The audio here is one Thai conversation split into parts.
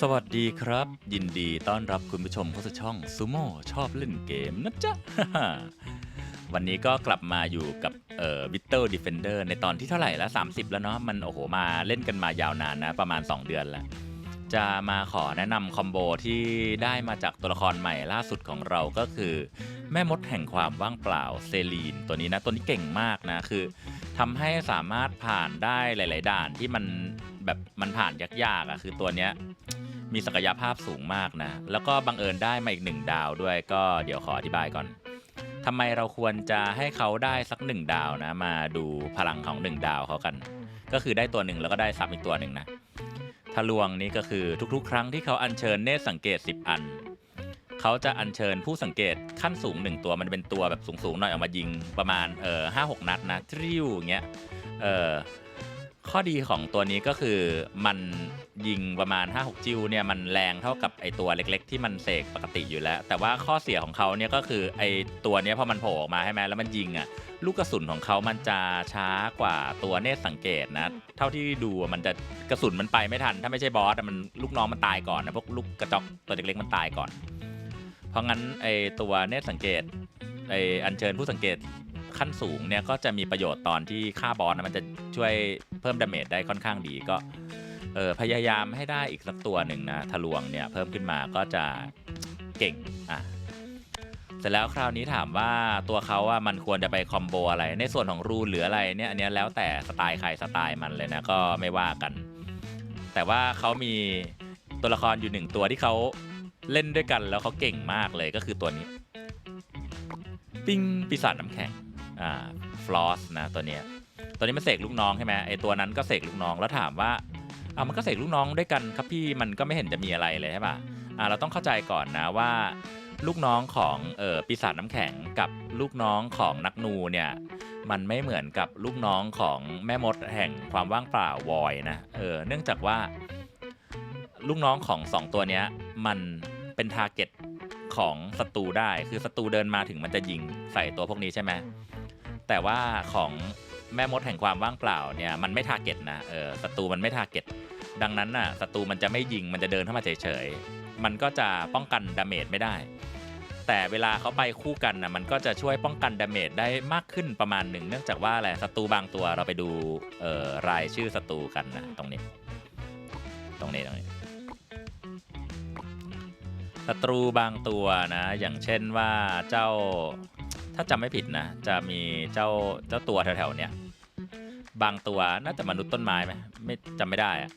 สวัสดีครับ ยินดีต้อนรับคุณผู้ชมเข้าสู่ช่องซูโม่ชอบเล่นเกมนะจ๊ะ วันนี้ก็กลับมาอยู่กับเอ่อวิตเตอร์ดิเฟนเดอร์ในตอนที่เท่าไหร่แล้ว 30 แล้วเนาะมันโอ้โหมาเล่นกันมายาวนานนะ ประมาณ 2 เดือนแล้ว จะมาขอแนะนำคอมโบที่ได้มาจากตัวละครใหม่ล่าสุดของเราก็คือ แม่มดแห่งความว่างเปล่าเซลีน ตัวนี้นะ ตัวนี้เก่งมากนะคือทำให้สามารถผ่านได้หลาย ๆ ด่านที่มันแบบมันผ่านยากๆอะคือตัวเนี้ย มีศักยภาพสูงมากนะ แล้วก็บังเอิญได้มาอีกหนึ่งดาวด้วยก็เดี๋ยวขออธิบายก่อนทำไมเราควรจะให้เขาได้สักหนึ่งดาวนะ มาดูพลังของหนึ่งดาวเขากัน ก็คือได้ตัวหนึ่งแล้วก็ได้ซับอีกตัวหนึ่งนะทะลวงนี้ก็คือทุกๆ ครั้งที่เขาอัญเชิญเนตรสังเกต 10 อัน เขาจะอัญเชิญผู้สังเกตขั้นสูง1ตัวมันเป็นตัวแบบสูงๆหน่อยออกมายิงประมาณเออห้าหกนัดนะทริวอย่างเงี้ยเออ ข้อดีของตัวนี้ก็คือมันยิงประมาณ 5-6 จิ้วเนี่ยมันแรงเท่ากับไอตัวเล็กๆ ที่มันเสกปกติอยู่แล้ว แต่ว่าข้อเสียของเขาเนี่ยก็คือไอตัวเนี้ยพอมันโผล่ออกมาใช่ไหมแล้วมันยิงอะลูกกระสุนของเขามันจะช้ากว่าตัวเนตรสังเกตนะ เท่าที่ดูอะมันจะกระสุนมันไปไม่ทัน ถ้าไม่ใช่บอสอะมันลูกน้องมันตายก่อนนะพวกลูกกระจอกตัวเล็กๆมันตายก่อน เพราะงั้นไอตัวเนตรสังเกตไออัญเชิญผู้สังเกต ขั้นสูงเนี่ยก็จะมีประโยชน์ตอนที่ฆ่าบอสนะมันจะช่วยเพิ่มดาเมจได้ค่อนข้างดีก็เออพยายามให้ได้อีกสักตัวหนึ่งนะทะลวงเนี่ยเพิ่มขึ้นมาก็จะเก่งอะเสร็จแล้วคราวนี้ถามว่าตัวเขาว่ามันควรจะไปคอมโบอะไร ในส่วนของรูหรืออะไรเนี่ยอันเนี้ยแล้วแต่สไตล์ใครสไตล์มันเลยนะก็ไม่ว่ากัน แต่ว่าเขามีตัวละครอยู่หนึ่งตัวที่เขาเล่นด้วยกันแล้วเขาเก่งมากเลยก็คือตัวนี้ ปิ้งปีศาจน้ำแข็ง อ่าฟลอสนะตัวเนี้ยตัวนี้มันเสกลูกน้องใช่ไหมไอตัวนั้นก็เสกลูกน้องแล้วถามว่าเอามันก็เสกลูกน้องด้วยกันครับพี่มันก็ไม่เห็นจะมีอะไรเลยใช่ปะอ่าเราต้องเข้าใจก่อนนะว่า ลูกน้องของเออปีศาจน้ำแข็งกับลูกน้องของนักนูเนี่ยมันไม่เหมือนกับลูกน้องของแม่มดแห่งความว่างเปล่าวอยนะเออเนื่องจากว่า ลูกน้องของสองตัวเนี้ยมันเป็นทาร์เก็ตของศัตรูได้คือศัตรูเดินมาถึงมันจะยิงใส่ตัวพวกนี้ใช่ไหม แต่ว่าของแม่มดแห่งความว่างเปล่าเนี่ยมันไม่ทาร์เก็ตนะเออศัตรูมันไม่ทาร์เก็ตดังนั้นน่ะศัตรูมันจะไม่ยิงมันจะเดินเข้ามาเฉยๆมันก็จะป้องกันดาเมจไม่ได้ แต่เวลาเขาไปคู่กันนะมันก็จะช่วยป้องกันดาเมจได้มากขึ้นประมาณหนึ่งเนื่องจากว่าอะไรศัตรูบางตัวเราไปดูเอ่อรายชื่อศัตรูกันนะตรงนี้ ตรงนี้ตรงนี้ศัตรูบางตัวนะ อย่างเช่นว่าเจ้า ถ้าจำไม่ผิดนะ จะมีเจ้าเจ้าตัวแถวๆเนี้ยบางตัวน่าจะมนุษย์ต้นไม้ไหมไม่จำไม่ได้อะ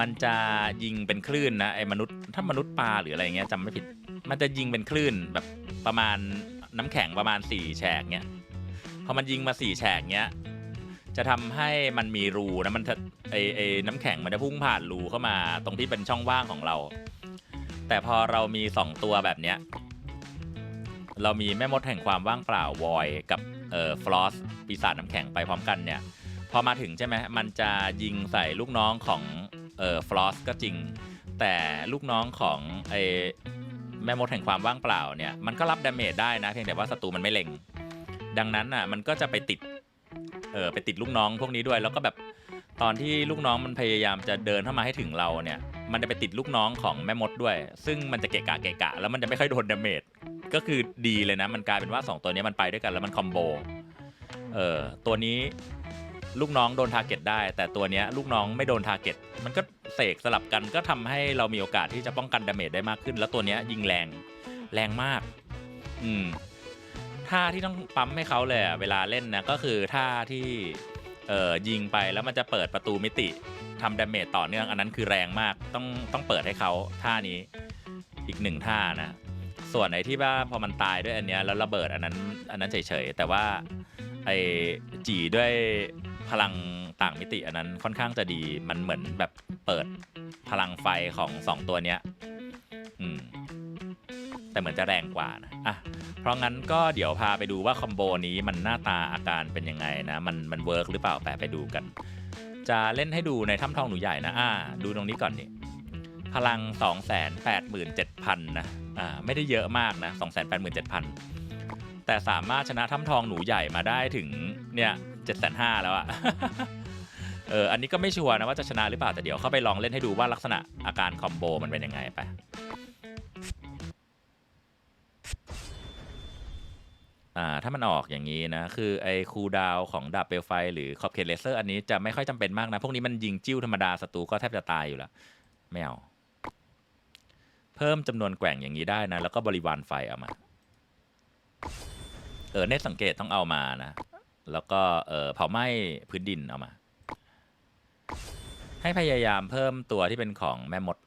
มันจะยิงเป็นคลื่นนะไอ้มนุษย์ถ้ามนุษย์ปลาหรืออะไรเงี้ยจำไม่ผิด มันจะยิงเป็นคลื่นแบบประมาณน้ำแข็งประมาณ4แฉกเนี้ยพอมันยิงมา4แฉกเนี้ยจะทำให้มันมีรูนะมันไอไอน้ำแข็งมันจะพุ่งผ่านรูเข้ามาตรงที่เป็นช่องว่างของเรา แต่พอเรามี2ตัวแบบเนี้ย เรามีแม่มดแห่งความว่างเปล่าวอยกับเอ่อฟลอสปีศาจน้ำแข็งไปพร้อมกันเนี่ย พอมาถึงใช่ไหมมันจะยิงใส่ลูกน้องของเอ่อฟลอสก็จริง แต่ลูกน้องของไอแม่มดแห่งความว่างเปล่าเนี่ยมันก็รับดาเมจได้นะเพียงแต่ว่าศัตรูมันไม่เล็ง ดังนั้นอะมันก็จะไปติดเออไปติดลูกน้องพวกนี้ด้วยแล้วก็แบบตอนที่ลูกน้องมันพยายามจะเดินเข้ามาให้ถึงเราเนี่ย มันจะไปติดลูกน้องของแม่มดด้วย ซึ่งมันจะเกะกะเกะกะ แล้วมันจะไม่ค่อยโดนดาเมจ ก็คือดีเลยนะ มันกลายเป็นว่า 2 ตัวนี้มันไปด้วยกันแล้วมันคอมโบ เออตัวนี้ลูกน้องโดนทาร์เก็ตได้ แต่ตัวเนี้ยลูกน้องไม่โดนทาร์เก็ตมันก็เสกสลับกันก็ทำให้เรามีโอกาสที่จะป้องกันดาเมจได้มากขึ้น แล้วตัวเนี้ยยิงแรงแรงมาก อืมท่าที่ต้องปั๊มให้เขาเลยเวลาเล่นนะก็คือท่าที่เอ่อยิงไปแล้วมันจะเปิดประตูมิติทำดาเมจต่อเนื่องอันนั้นคือแรงมากต้องต้องเปิดให้เขาท่านี้อีกหนึ่งท่านะ ส่วนไอ้ที่ว่าพอมันตายด้วยอันเนี้ยแล้วระเบิดอันนั้นอันนั้นเฉยๆแต่ว่าไอ้จีด้วยพลังต่างมิติอันนั้นค่อนข้างจะดีมันเหมือนแบบเปิดพลังไฟของสองตัวเนี้ยอืมแต่เหมือนจะแรงกว่านะอะเพราะงั้นก็เดี๋ยวพาไปดูว่าคอมโบนี้มันหน้าตาอาการเป็นยังไงนะมันมันเวิร์กหรือเปล่าแปไปดูกัน จะเล่นให้ดูในถ้ำทองหนูใหญ่นะอ่าดูตรงนี้ก่อนนี่พลัง 287,000นะ อ่าไม่ได้เยอะมากนะ287,000 แต่สามารถชนะถ้ำทองหนูใหญ่มาได้ถึงเนี่ย7,500แล้วอะเอออันนี้ก็ไม่ชัวร์นะว่าจะชนะหรือเปล่าแต่เดี๋ยวเข้าไปลองเล่นให้ดูว่าลักษณะอาการคอมโบมันเป็นยังไงไปอ่าถ้ามันออกอย่างนี้นะ คือไอ้คูดาวของดาบเปลวไฟ หรือคอบเคเลเซอร์อันนี้จะไม่ค่อยจำเป็นมากนะ พวกนี้มันยิงจิ้วธรรมดาศัตรูก็แทบจะตายอยู่แล้ว ไม่เอา เพิ่มจำนวนแกว่งอย่างนี้ได้นะ แล้วก็บริวารไฟเอามา เออเนตสังเกตต้องเอามานะ แล้วก็เออเผาไหม้พื้นดินเอามา ให้พยายามเพิ่มตัวที่เป็นของแม่มด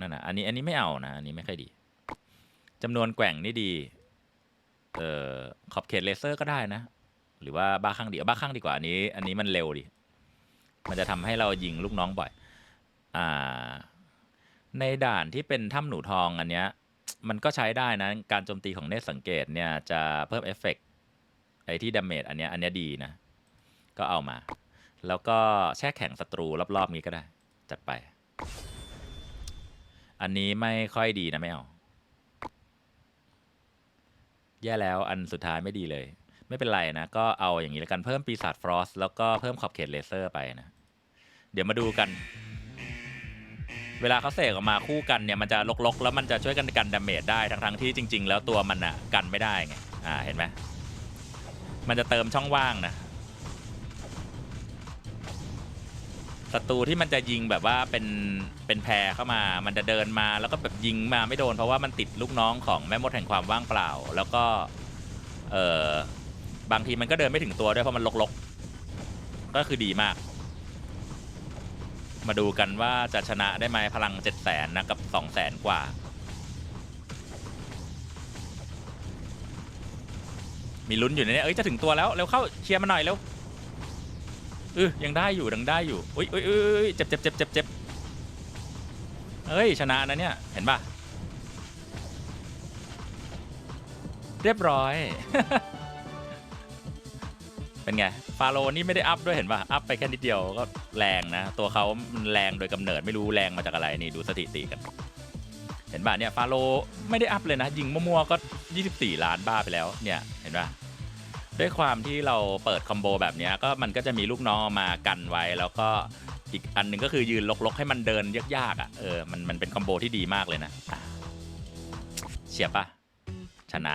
นั่นนะอันนี้อันนี้ไม่เอานะอันนี้ไม่ค่อยดีจำนวนแกว่งนี่ดี เออขอบเขตเลเซอร์ก็ได้นะ หรือว่าบ้าข้างดีเอาบ้าข้างดีกว่าอันนี้ อันนี้มันเร็วดิมันจะทำให้เรายิงลูกน้องบ่อย อ่า ในด่านที่เป็นถ้ำหนูทองอันเนี้ย มันก็ใช้ได้นะ การโจมตีของเนตสังเกตเนี่ยจะเพิ่มเอฟเฟกต์ไอ้ที่ดาเมจอันเนี้ยอันเนี้ยดีนะ ก็เอามา แล้วก็แช่แข็งศัตรูรอบๆนี้ก็ได้ จัดไป อันนี้ไม่ค่อยดีนะไม่เอา แย่แล้วอันสุดท้ายไม่ดีเลย ไม่เป็นไรนะ ก็เอาอย่างนี้แล้วกันเพิ่มปีศาจฟรอสแล้วก็เพิ่มขอบเขตเลเซอร์ไปนะ เดี๋ยวมาดูกัน เวลาเขาเสกออกมาคู่กันเนี่ยมันจะลกๆ แล้วมันจะช่วยกันกันดาเมจได้ทั้งๆที่จริง ๆ แล้วตัวมันอะกันไม่ได้ไงอ่าเห็นไหมมันจะเติมช่องว่างนะศัตรูที่มันจะยิงแบบว่าเป็นเป็นแพรเข้ามา มันจะเดินมาแล้วก็แบบยิงมาไม่โดนเพราะว่ามันติดลูกน้องของแม่มดแห่งความว่างเปล่า แล้วก็เออบางทีมันก็เดินไม่ถึงตัวด้วยเพราะมันลกๆ ก็คือดีมาก มาดูกันว่าจะชนะได้ไหมพลัง 7 0 0แสนนะ กับ 2 0 0แสนกว่า มีลุ้นอยู่ในนี้เอ้ย จะถึงตัวแล้ว เร็วเข้าเคลียร์มาหน่อยเร็วเออยังได้อยู่ยังได้อยู่อุ้ยอุ้ยอุ้ยอุ้ยเจ็บเจ็บเจ็บเจ็บเจ็บเอ้ย ชนะนะเนี่ย เห็นป่ะ เรียบร้อย เป็นไง ฟาโรนี่ไม่ได้อัพด้วยเห็นป่ะ อัพไปแค่นิดเดียวก็แรงนะ ตัวเขาแรงโดยกำเนิดไม่รู้แรงมาจากอะไรนี่ดูสถิติกัน เห็นป่ะเนี่ยฟาโรไม่ได้อัพเลยนะ ยิงมั่วๆก็ 24 ล้านบ้าไปแล้วเนี่ยเห็นป่ะด้วยความที่เราเปิดคอมโบแบบนี้ก็มันก็จะมีลูกน้องมากันไว้แล้วก็อีกอันหนึ่งก็คือยืนลกๆ ให้มันเดินยากๆอะเออมันมันเป็นคอมโบที่ดีมากเลยนะเชียร์ป่ะชนะ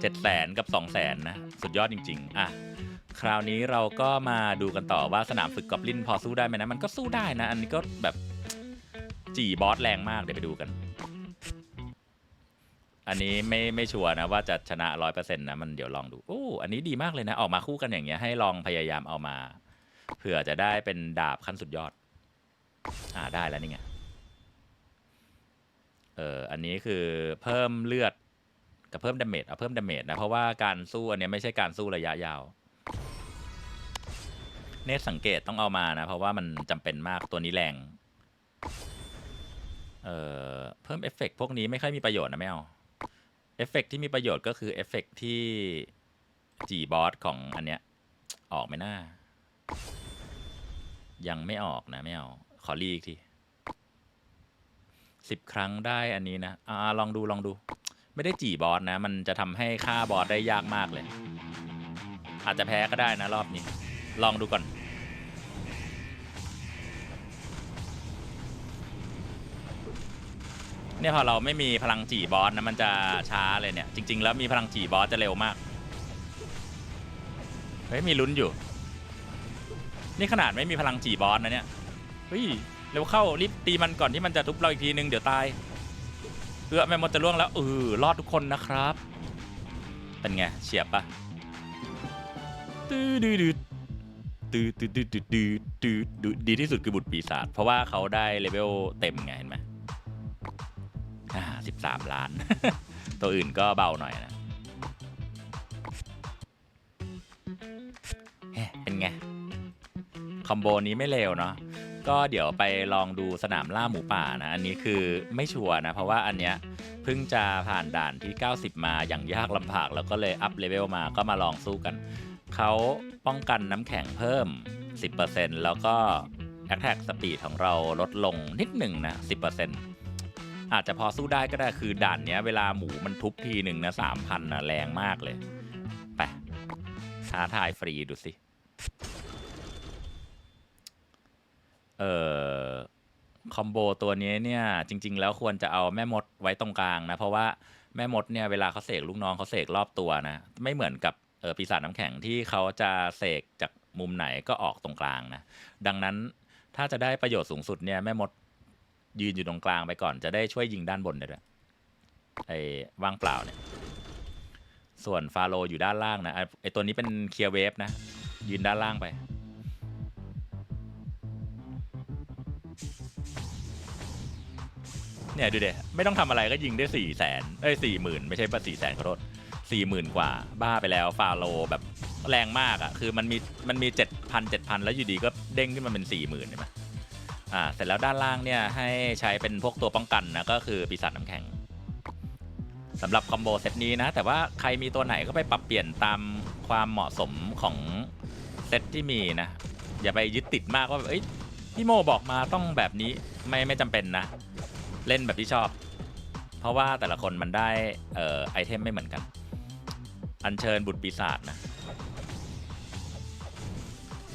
เจ็ดแสนกับสองแสนนะสุดยอดจริง ๆ อะ คราวนี้เราก็มาดูกันต่อว่าสนามฝึกกอบลินพอสู้ได้ไหมนะ มันก็สู้ได้นะ อันนี้ก็แบบจีบอสแรงมากเดี๋ยวไปดูกัน อันนี้ไม่ไม่ชัวร์นะว่าจะชนะร้อยเปอร์เซ็นต์นะมันเดี๋ยวลองดูโอ้อันนี้ดีมากเลยนะ ออกมาคู่กันอย่างเงี้ยให้ลองพยายามเอามาเผื่อจะได้เป็นดาบขั้นสุดยอด อ่าได้แล้วนี่ไงเอออันนี้คือเพิ่มเลือด กับเพิ่มดาเมจเอาเพิ่มดาเมจนะ เพราะว่าการสู้อันเนี้ยไม่ใช่การสู้ระยะยาว เนตสังเกตต้องเอามานะ เพราะว่ามันจำเป็นมากตัวนี้แรง เอ่อ เพิ่มเอฟเฟกต์พวกนี้ไม่ค่อยมีประโยชน์นะไม่เอาเอฟเฟกต์ที่มีประโยชน์ก็คือเอฟเฟกต์ที่จีบอสของอันเนี้ย ออกไหมน่ายังไม่ออกนะ ไม่เอา ขอรีอีกทีสิบครั้งได้อันนี้นะ อ่าลองดูลองดู ไม่ได้จีบอสนะ มันจะทำให้ฆ่าบอสได้ยากมากเลย อาจจะแพ้ก็ได้นะรอบนี้ ลองดูก่อน เนี่ยพอเราไม่มีพลังจีบอสนะมันจะช้าเลยเนี่ย จริง ๆ แล้วมีพลังจีบอสจะเร็วมาก เฮ้ยมีลุ้นอยู่ นี่ขนาดไม่มีพลังจีบอสนะเนี่ย เฮ้ยเร็วเข้ารีบตีมันก่อนที่มันจะทุบเราอีกทีนึงเดี๋ยวตาย เอื้อแม่มดจะล่วงแล้วเออรอดทุกคนนะครับ เป็นไงเฉียบปะตื้อดืดตื้อตื้อตื้อตื้อตื้อตื้อตื้อดีที่สุดคือบุตรปีศาจเพราะว่าเขาได้เลเวลเต็มไงเห็นไหมอ่าสิบสามล้าน ตัวอื่นก็เบาหน่อยนะเฮ้เป็นไง คอมโบนี้ไม่เลวเนาะ ก็เดี๋ยวไปลองดูสนามล่าหมูป่านะอันนี้คือไม่ชัวร์นะ เพราะว่าอันเนี้ยเพิ่งจะผ่านด่านที่ 90 มาอย่างยากลำบากแล้วก็เลยอัพเลเวลมาก็มาลองสู้กัน เขาป้องกันน้ำแข็งเพิ่ม 10%แล้วก็ Attack Speed ของเราลดลงนิดหนึ่งนะ 10%อาจจะพอสู้ได้ก็ได้คือด่านเนี้ยเวลาหมูมันทุบทีหนึ่งนะ3,000นะแรงมากเลย ไปท้าทายฟรีดูสิ เอ่อคอมโบตัวนี้เนี่ยจริง ๆ แล้วควรจะเอาแม่มดไว้ตรงกลางนะ เพราะว่าแม่มดเนี่ยเวลาเขาเสกลูกน้องเขาเสกรอบตัวนะไม่เหมือนกับเออปีศาจน้ำแข็งที่เขาจะเสกจากมุมไหนก็ออกตรงกลางนะดังนั้นถ้าจะได้ประโยชน์สูงสุดเนี่ยแม่มดยืนอยู่ตรงกลางไปก่อนจะได้ช่วยยิงด้านบนได้ด้วยไอ้ว่างเปล่าเนี่ยส่วนฟาโรห์อยู่ด้านล่างนะไอ้ตัวนี้เป็นเคลียร์เวฟนะยืนด้านล่างไป เนี่ยดูเดไม่ต้องทำอะไรก็ยิงได้สี่แสนเอ้ยสี่หมื่นไม่ใช่ป่ะสี่แสนขอโทษสี่หมื่นกว่า บ้าไปแล้วฟาโลแบบแรงมากอะ่ะ คือมันมีมันมีเจ็ดพันเจ็ดพันแล้วอยู่ดีก็เด้งขึ้นมาเป็นสี่หมื่นใช่ไหมอ่าเสร็จแล้วด้านล่างเนี่ยให้ใช้เป็นพวกตัวป้องกันนะก็คือปีศาจน้ำแข็งสำหรับคอมโบเซตนี้นะ แต่ว่าใครมีตัวไหนก็ไปปรับเปลี่ยนตามความเหมาะสมของเซตที่มีนะ อย่าไปยึดติดมากว่าแบบเอ้ยพี่โมบอกมาต้องแบบนี้ไม่ไม่จำเป็นนะ เล่นแบบที่ชอบ เพราะว่าแต่ละคนมันได้เอ่อไอเทมไม่เหมือนกัน อัญเชิญบุตรปีศาจนะ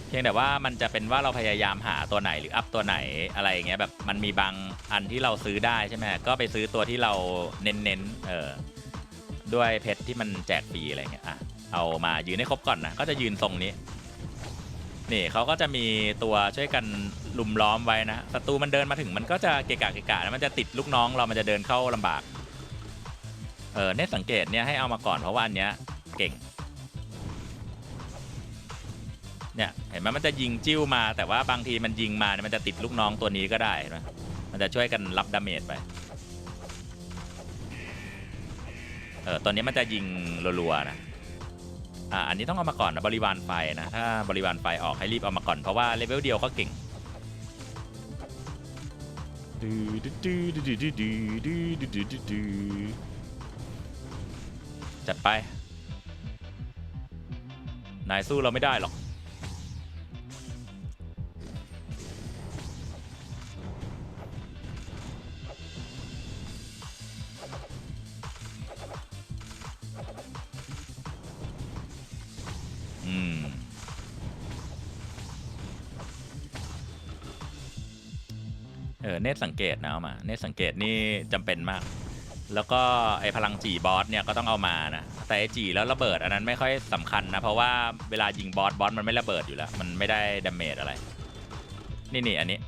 เพียงแต่ว่ามันจะเป็นว่าเราพยายามหาตัวไหนหรืออัพตัวไหนอะไรอย่างเงี้ยแบบมันมีบางอันที่เราซื้อได้ใช่ไหมก็ไปซื้อตัวที่เราเน้นๆเออด้วยเพชรที่มันแจกฟรีอะไรเงี้ยอะเอามายืนให้ครบก่อนนะก็จะยืนทรงนี้นี่เขาก็จะมีตัวช่วยกัน ลุมล้อมไว้นะศัตรูมันเดินมาถึงมันก็จะเกะกะเกะกะแล้วมันจะติดลูกน้องเรามันจะเดินเข้าลำบากเออเนตสังเกตเนี่ยให้เอามาก่อนเพราะว่าอันเนี้ยเก่งเนี่ยเห็นไหมมันจะยิงจิ้วมาแต่ว่าบางทีมันยิงมาเนี่ยมันจะติดลูกน้องตัวนี้ก็ได้เห็นไหมมันจะช่วยกันรับดาเมจไปเออตัวนี้มันจะยิงรัวๆนะอ่าอันนี้ต้องเอามาก่อนนะบริวารไฟนะถ้าบริวารไฟออกให้รีบเอามาก่อนเพราะว่าเลเวลเดียวก็เก่ง จัดไป นายสู้เราไม่ได้หรอก ตสังเกตนะเอามา เนตสังเกตนี่จำเป็นมาก แล้วก็ไอพลังจีบอสเนี่ยก็ต้องเอามานะ แต่ไอจีแล้วระเบิดอันนั้นไม่ค่อยสำคัญนะ เพราะว่าเวลายิงบอสบอสมันไม่ระเบิดอยู่แล้ว มันไม่ได้ดาเมจอะไร นี่นี่อันนี้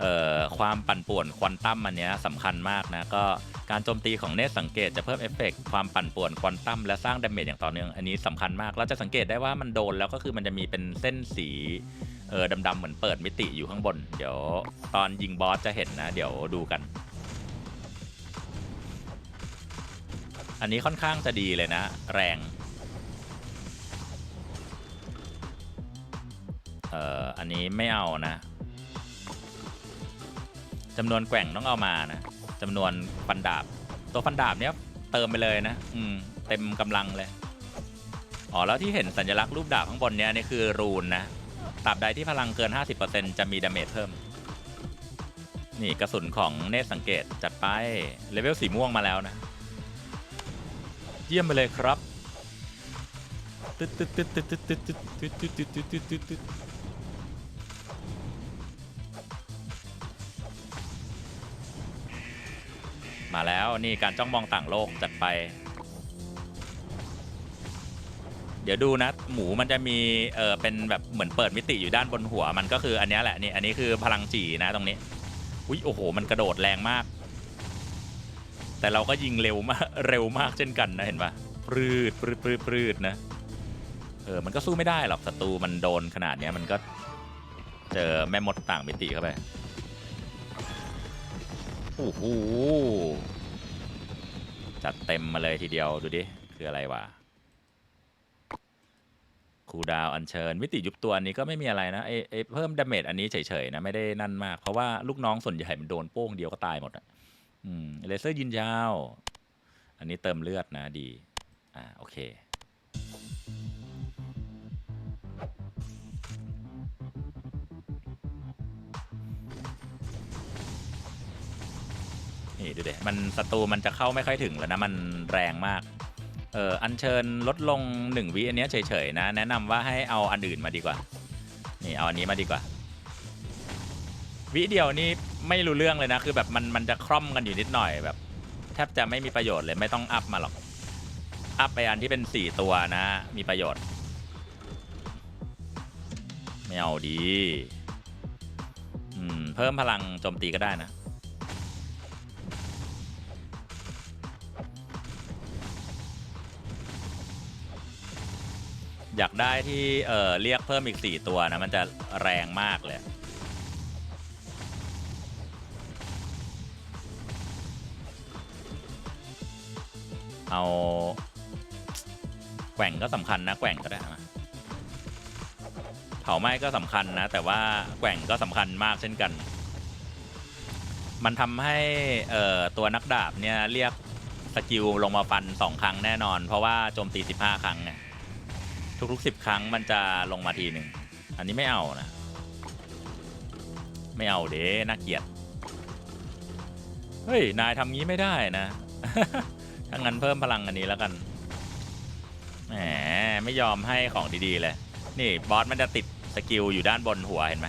เอ่อความปั่นป่วนควอนตัมอันเนี้ยสำคัญมากนะ ก็การโจมตีของเนตสังเกตจะเพิ่มเอฟเฟกต์ความปั่นป่วนควอนตัมและสร้างดาเมจอย่างต่อเนื่อง อันนี้สำคัญมาก เราจะสังเกตได้ว่ามันโดนแล้วก็คือมันจะมีเป็นเส้นสี เออดำๆเหมือนเปิดมิติอยู่ข้างบน เดี๋ยวตอนยิงบอสจะเห็นนะ เดี๋ยวดูกัน อันนี้ค่อนข้างจะดีเลยนะ แรง เอ่อ อันนี้ไม่เอานะจำนวนแกว่งต้องเอามานะจำนวนฟันดาบ ตัวฟันดาบเนี้ยเติมไปเลยนะ อืม เต็มกำลังเลย อ๋อ แล้วที่เห็นสัญลักษณ์รูปดาบข้างบนเนี้ยนี่คือรูนนะ ตราบใดที่พลังเกิน 50%จะมีดาเมจเพิ่ม นี่กระสุนของเนตสังเกตจัดไป เลเวลสีม่วงมาแล้วนะ เยี่ยมไปเลยครับตึ๊ดตึ๊ดตึ๊ดตึ๊ดตึ๊ดตึ๊ดตึ๊ดตึ๊ดตึ๊ดตึ๊ดตึ๊ดตึ๊ดตึ๊ดตึ๊ดมาแล้วนี่การจ้องมองต่างโลกจัดไป ดี๋ยวดูนะ หมูมันจะมีเออเป็นแบบเหมือนเปิดมิติอยู่ด้านบนหัวมันก็คืออันนี้แหละนี่อันนี้คือพลังจีนะตรงนี้อุ้ยโอ้โห มันกระโดดแรงมาก แต่เราก็ยิงเร็วมากเร็วมากเช่นกันนะเห็นปะปรืดปรืดปรืดปรืดนะเออมันก็สู้ไม่ได้หรอกศัตรูมันโดนขนาดเนี้ยมันก็เจอแม่มดต่างมิติเข้าไปโอ้โหจัดเต็มมาเลยทีเดียวดูดิคืออะไรวะ คูลดาวน์อัญเชิญ มิติยุบตัวอันนี้ก็ไม่มีอะไรนะไอไอเพิ่มดาเมจอันนี้เฉยๆนะไม่ได้นั่นมาก เพราะว่าลูกน้องส่วนใหญ่มันโดนโป้งเดียวก็ตายหมดอะอืมเลเซอร์ยินยาว อันนี้เติมเลือดนะดี อ่าโอเคนี่ดูเดมันศัตรูมันจะเข้าไม่ค่อยถึงแล้วนะ มันแรงมาก เอออัญเชิญลดลงหนึ่งวิอันเนี้ยเฉยๆนะ แนะนำว่าให้เอาอันอื่นมาดีกว่า นี่เอาอันนี้มาดีกว่า วิเดียวนี่ไม่รู้เรื่องเลยนะ คือแบบมันมันจะคร่อมกันอยู่นิดหน่อยแบบแทบจะไม่มีประโยชน์เลยไม่ต้องอัพมาหรอก อัพไปอันที่เป็นสี่ตัวนะ มีประโยชน์ ไม่เอาดี อืม เพิ่มพลังโจมตีก็ได้นะ อยากได้ที่เออเรียกเพิ่มอีก 4 ตัวนะ มันจะแรงมากเลย เอาแกว่งก็สำคัญนะ แกว่งก็ได้นะเผาไหม้ก็สำคัญนะ แต่ว่าแกว่งก็สำคัญมากเช่นกัน มันทำให้เอ่อตัวนักดาบเนี่ยเรียกสกิลลงมาฟัน 2 ครั้งแน่นอน เพราะว่าโจมตี 15 ครั้งไง ทุกๆสิบครั้งมันจะลงมาทีหนึ่ง อันนี้ไม่เอานะ ไม่เอาเด้น่าเกลียด เฮ้ย นายทำงี้ไม่ได้นะ ถ้างั้นเพิ่มพลังอันนี้แล้วกัน แหม ไม่ยอมให้ของดีๆเลย นี่บอสมันจะติดสกิลอยู่ด้านบนหัวเห็นไหม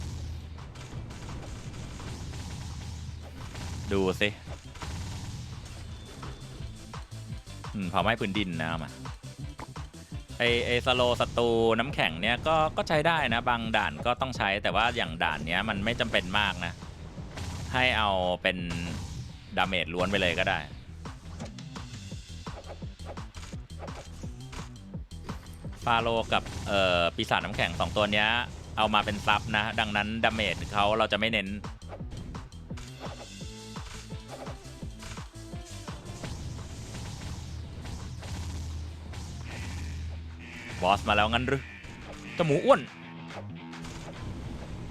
ดูสิอืมเผาไหม้พื้นดินนะเอามาไอไอสโลสตูน้ำแข็งเนี่ยก็ก็ใช้ได้นะ บางด่านก็ต้องใช้แต่ว่าอย่างด่านเนี้ยมันไม่จำเป็นมากนะ ให้เอาเป็นดาเมจล้วนไปเลยก็ได้ ฟาโลกับเอ่อปีศาจน้ำแข็งสองตัวเนี้ยเอามาเป็นซับนะ ดังนั้นดาเมจเขาเราจะไม่เน้น บอสมาแล้วงั้นหรือเจ้าหมูอ้วน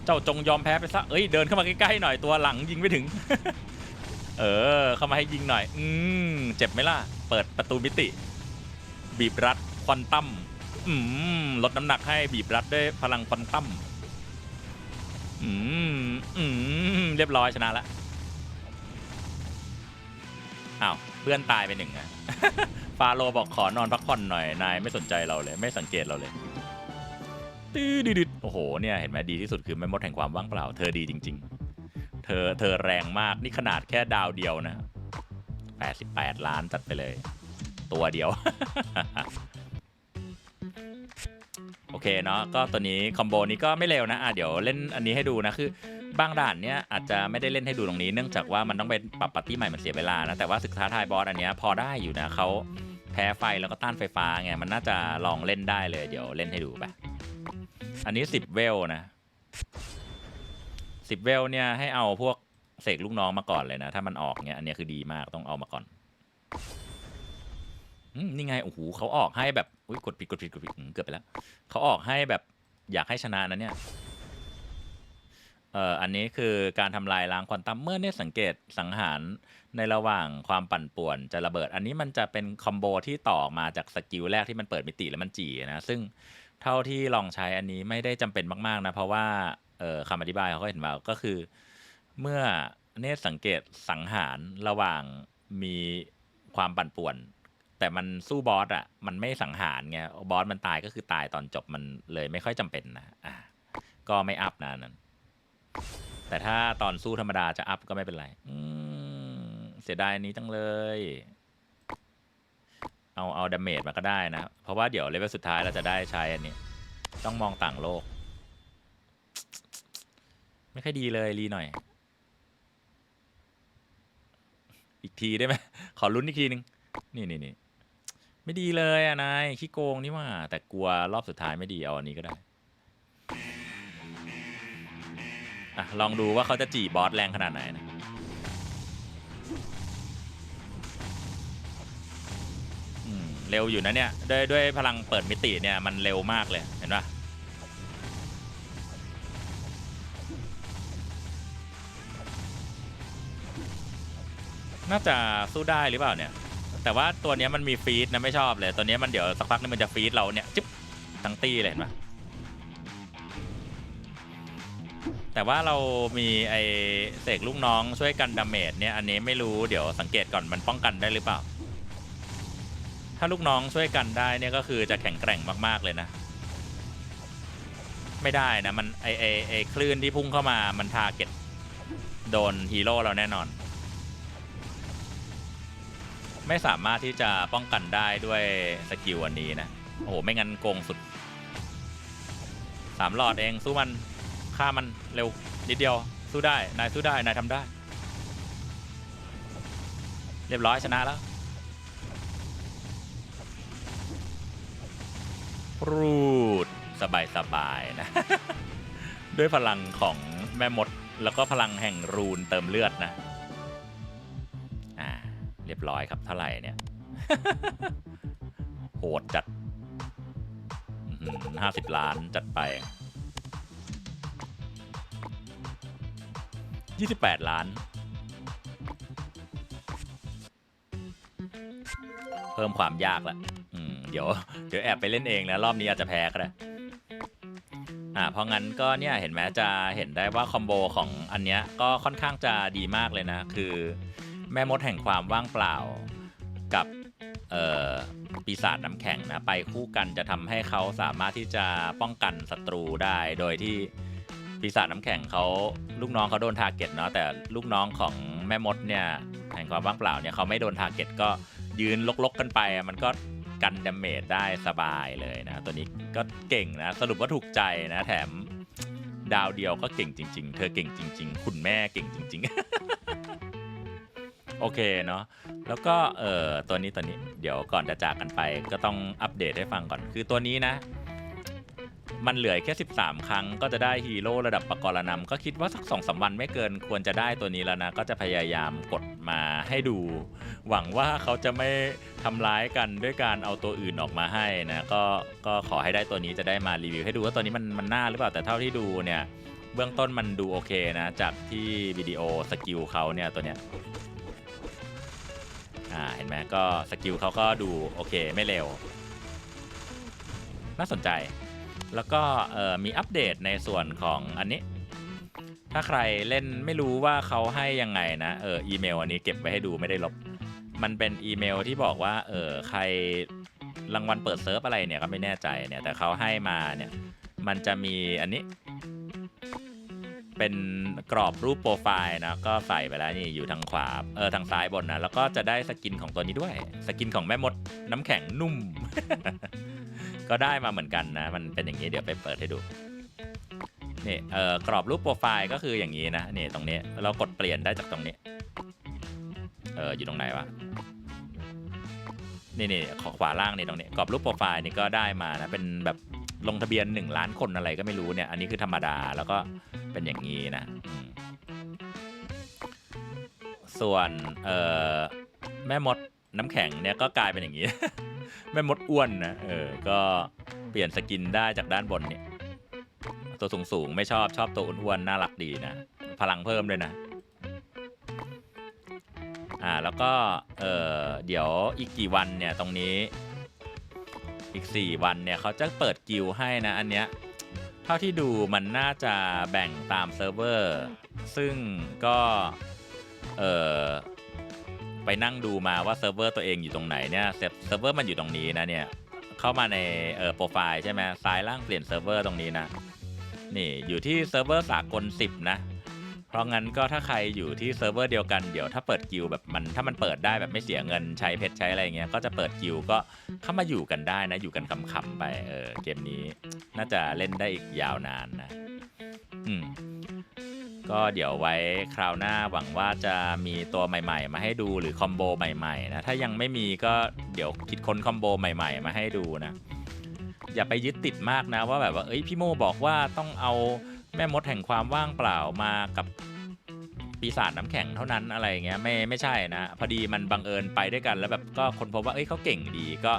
เจ้าจงยอมแพ้ไปซะ เอ้ยเดินเข้ามาใกล้ๆหน่อยตัวหลังยิงไม่ถึง เออ เข้ามาให้ยิงหน่อย อืมเจ็บไหมล่ะ เปิดประตูมิติ บีบรัดควอนตัมอืมลดน้ำหนักให้บีบรัดด้วยพลังควอนตัมอืมอืมเรียบร้อยชนะละอ้าวเพื่อนตายไปหนึ่งอะ ฟาโรบอกขอนอนพักผ่อนหน่อย นายไม่สนใจเราเลย ไม่สังเกตเราเลยตื้อดืดโอ้โห เนี่ย เห็นไหมดีที่สุดคือไม่มดแห่งความว่างเปล่า เธอดีจริง ๆ เธอ เธอแรงมาก นี่ขนาดแค่ดาวเดียวนะ 88 ล้านจัดไปเลย ตัวเดียว โอเคเนาะ ก็ตัวนี้คอมโบนี้ก็ไม่เร็วนะ อะ เดี๋ยวเล่นอันนี้ให้ดูนะ คือบางด่านเนี้ยอาจจะไม่ได้เล่นให้ดูตรงนี้ เนื่องจากว่ามันต้องไปปรับปาร์ตี้ใหม่ มันเสียเวลานะ แต่ว่าศึกท้าทายบอสอันเนี้ยพอได้อยู่นะเขา แพ้ไฟแล้วก็ต้านไฟฟ้าไง มันน่าจะลองเล่นได้เลย เดี๋ยวเล่นให้ดูไป อันนี้10เวลนะ10เวลเนี่ยให้เอาพวกเสกลูกน้องมาก่อนเลยนะ ถ้ามันออกเนี่ยอันนี้คือดีมากต้องเอามาก่อนนี่ไงโอ้โหเขาออกให้แบบอุ้ยกดผิดกดผิดกดผิดเกือบไปแล้วเขาออกให้แบบอยากให้ชนะนะเนี่ย เอ่ออันนี้คือการทำลายล้างควอนตัมเมื่อเนี่ยสังเกตสังหารในระหว่างความปั่นป่วนจะระเบิด อันนี้มันจะเป็นคอมโบที่ต่อมาจากสกิลแรกที่มันเปิดมิติแล้วมันจีนะซึ่งเท่าที่ลองใช้อันนี้ไม่ได้จำเป็นมาก ๆ นะ เพราะว่าเอ่อคำอธิบายเขาก็เห็นว่าก็คือ เมื่อเนตรสังเกตสังหารระหว่างมีความปั่นป่วน แต่มันสู้บอสอะมันไม่สังหารไงบอสมันตายก็คือตายตอนจบมันเลยไม่ค่อยจำเป็นนะอะก็ไม่อัพนะนั้น แต่ถ้าตอนสู้ธรรมดาจะอัพก็ไม่เป็นไรอืเสียดายอันนี้จังเลย เอาเอาดาเมจมาก็ได้นะ เพราะว่าเดี๋ยวเลเวลสุดท้ายเราจะได้ใช้อันนี้ ต้องมองต่างโลก ไม่ค่อยดีเลยรีหน่อย อีกทีได้ไหม ขอลุ้นอีกทีหนึ่งนี่นี่นี่ไม่ดีเลยอะนายขี้โกงนี่ว่า แต่กลัวรอบสุดท้ายไม่ดีเอาอันนี้ก็ได้ อะลองดูว่าเขาจะจีบบอสแรงขนาดไหนนะเร็วอยู่นะเนี่ยด้วยด้วยพลังเปิดมิติเนี่ยมันเร็วมากเลยเห็นปะน่าจะสู้ได้หรือเปล่าเนี่ย แต่ว่าตัวเนี้ยมันมีฟีดนะไม่ชอบเลย ตัวเนี้ยมันเดี๋ยวสักพักนึงมันจะฟีดเราเนี่ยจิ๊บทั้งตีเลยเห็นปะ แต่ว่าเรามีไอเสกลูกน้องช่วยกันดาเมจเนี่ยอันนี้ไม่รู้เดี๋ยวสังเกตก่อนมันป้องกันได้หรือเปล่า ถ้าลูกน้องช่วยกันได้เนี่ยก็คือจะแข็งแกร่งมากๆเลยนะ ไม่ได้นะมันไอไอไอคลื่นที่พุ่งเข้ามามันทาเก็ตโดนฮีโร่เราแน่นอน ไม่สามารถที่จะป้องกันได้ด้วยสกิลอันนี้นะ โอ้โห ไม่งั้นโกงสุดสามหลอดเองสู้มัน ฆ่ามันเร็วนิดเดียวสู้ได้นายสู้ได้นายทำได้ เรียบร้อยชนะแล้วรูดสบายสบายๆนะ ด้วยพลังของแม่มด แล้วก็พลังแห่งรูนเติมเลือดนะ อ่า เรียบร้อยครับเท่าไหร่เนี่ย โหดจัดห้าสิบล้านจัดไป ยี่สิบแปดล้าน เพิ่มความยากละเดี๋ยวเดี๋ยวแอบไปเล่นเองนะรอบนี้อาจจะแพ้ก็ได้อ่าเพราะงั้นก็เนี่ยเห็นไหมจะเห็นได้ว่าคอมโบของอันเนี้ยก็ค่อนข้างจะดีมากเลยนะ คือแม่มดแห่งความว่างเปล่ากับเอ่อปีศาจน้ำแข็งนะไปคู่กันจะทำให้เขาสามารถที่จะป้องกันศัตรูได้ โดยที่ปีศาจน้ำแข็งเขา ลูกน้องเขาโดนทาร์เก็ตเนาะแต่ลูกน้องของแม่มดเนี่ยแห่งความว่างเปล่าเนี่ยเขาไม่โดนทาร์เก็ตก็ยืนลกๆกันไป มันก็กันดาเมจได้สบายเลยนะ ตัวนี้ก็เก่งนะ สรุปว่าถูกใจนะ แถมดาวเดียวก็เก่งจริง ๆ เธอเก่งจริง ๆ คุณแม่เก่งจริง ๆ โอเคเนาะแล้วก็เอ่อตัวนี้ตัวนี้เดี๋ยวก่อนจะจากกันไป ก็ต้องอัปเดตให้ฟังก่อนคือตัวนี้นะ มันเหลือแค่ 13 ครั้งก็จะได้ฮีโร่ระดับประกรณำก็คิดว่าสักสองสามวันไม่เกินควรจะได้ตัวนี้แล้วนะ ก็จะพยายามกดมาให้ดู หวังว่าเขาจะไม่ทำร้ายกันด้วยการเอาตัวอื่นออกมาให้นะก็ก็ขอให้ได้ตัวนี้จะได้มารีวิวให้ดูว่าตัวนี้มันมันน่าหรือเปล่าแต่เท่าที่ดูเนี่ยเบื้องต้นมันดูโอเคนะ จากที่วิดีโอสกิลเขาเนี่ยตัวเนี้ยอ่าเห็นไหมก็สกิลเขาก็ดูโอเคไม่เร็ว น่าสนใจ แล้วก็มีอัปเดตในส่วนของอันนี้ ถ้าใครเล่นไม่รู้ว่าเขาให้ยังไงนะเอออีเมลอันนี้เก็บไว้ให้ดูไม่ได้ลบ มันเป็นอีเมลที่บอกว่าเออใครรางวัลเปิดเซิร์ฟอะไรเนี่ยก็ไม่แน่ใจเนี่ยแต่เขาให้มาเนี่ยมันจะมีอันนี้ เป็นกรอบรูปโปรไฟล์นะก็ใส่ไปแล้วนี่อยู่ทางขวาเออทางซ้ายบนนะแล้วก็จะได้สกินของตัวนี้ด้วย สกินของแม่มดน้ำแข็งนุ่ม ก็ได้มาเหมือนกันนะ มันเป็นอย่างนี้เดี๋ยวไปเปิดให้ดูนี่เอ่อกรอบรูปโปรไฟล์ก็คืออย่างนี้นะนี่ตรงนี้เรากดเปลี่ยนได้จากตรงนี้เอออยู่ตรงไหนวะนี่นี่ขอขวาล่างนี่ตรงนี้กรอบรูปโปรไฟล์นี่ก็ได้มานะเป็นแบบลงทะเบียน 1 ล้านคนอะไรก็ไม่รู้เนี่ยอันนี้คือธรรมดาแล้วก็เป็นอย่างนี้นะส่วนเอ่อแม่มด น้ำแข็งเนี่ยก็กลายเป็นอย่างนี้ แม่มดอ้วนนะเออก็เปลี่ยนสกินได้จากด้านบนเนี่ยตัวสูงสูงไม่ชอบชอบตัวอ้วนๆน่ารักดีนะ พลังเพิ่มด้วยนะอ่าแล้วก็เออเดี๋ยวอีกกี่วันเนี่ยตรงนี้อีก 4 วันเนี่ยเขาจะเปิดกิลให้นะอันเนี้ยเท่าที่ดูมันน่าจะแบ่งตามเซิร์ฟเวอร์ ซึ่งก็เออ ไปนั่งดูมาว่าเซิร์ฟเวอร์ตัวเองอยู่ตรงไหนเนี่ยเซิร์ฟเวอร์มันอยู่ตรงนี้นะเนี่ยเข้ามาในเออโปรไฟล์ใช่ไหมซ้ายล่างเปลี่ยนเซิร์ฟเวอร์ตรงนี้นะนี่อยู่ที่เซิร์ฟเวอร์สากล10 นะ เพราะงั้นก็ถ้าใครอยู่ที่เซิร์ฟเวอร์เดียวกันเดี๋ยวถ้าเปิดกิลแบบมันถ้ามันเปิดได้แบบไม่เสียเงินใช้เพชรใช้อะไรเงี้ยก็จะเปิดกิลก็เข้ามาอยู่กันได้นะ อยู่กันคำๆไปเออเกมนี้ น่าจะเล่นได้อีกยาวนานนะ อืม ก็เดี๋ยวไว้คราวหน้าหวังว่าจะมีตัวใหม่ ๆ มาให้ดูหรือคอมโบใหม่ๆนะถ้ายังไม่มีก็เดี๋ยวคิดค้นคอมโบใหม่ ๆ มาให้ดูนะ อย่าไปยึดติดมากนะว่าแบบว่าเอ้ยพี่โมบอกว่าต้องเอาแม่มดแห่งความว่างเปล่ามากับปีศาจน้ำแข็งเท่านั้นอะไรเงี้ยไม่ไม่ใช่นะ พอดีมันบังเอิญไปด้วยกัน แล้วแบบก็คนพบว่าเอ้ยเขาเก่งดีก็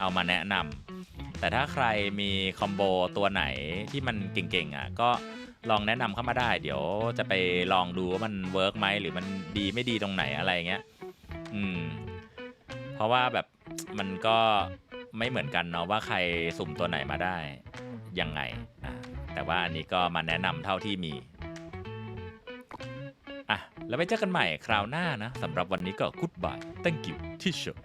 เอามาแนะนำแต่ถ้าใครมีคอมโบตัวไหนที่มันเก่งๆอะก็ ลองแนะนำเข้ามาได้ เดี๋ยวจะไปลองดูว่ามันเวิร์กไหมหรือมันดีไม่ดีตรงไหนอะไรเงี้ยอืม เพราะว่าแบบมันก็ไม่เหมือนกันเนาะว่าใครสุ่มตัวไหนมาได้ยังไงอะแต่ว่าอันนี้ก็มาแนะนำเท่าที่มีอะแล้วไปเจอกันใหม่คราวหน้านะสำหรับวันนี้ก็ goodbye thank you teacher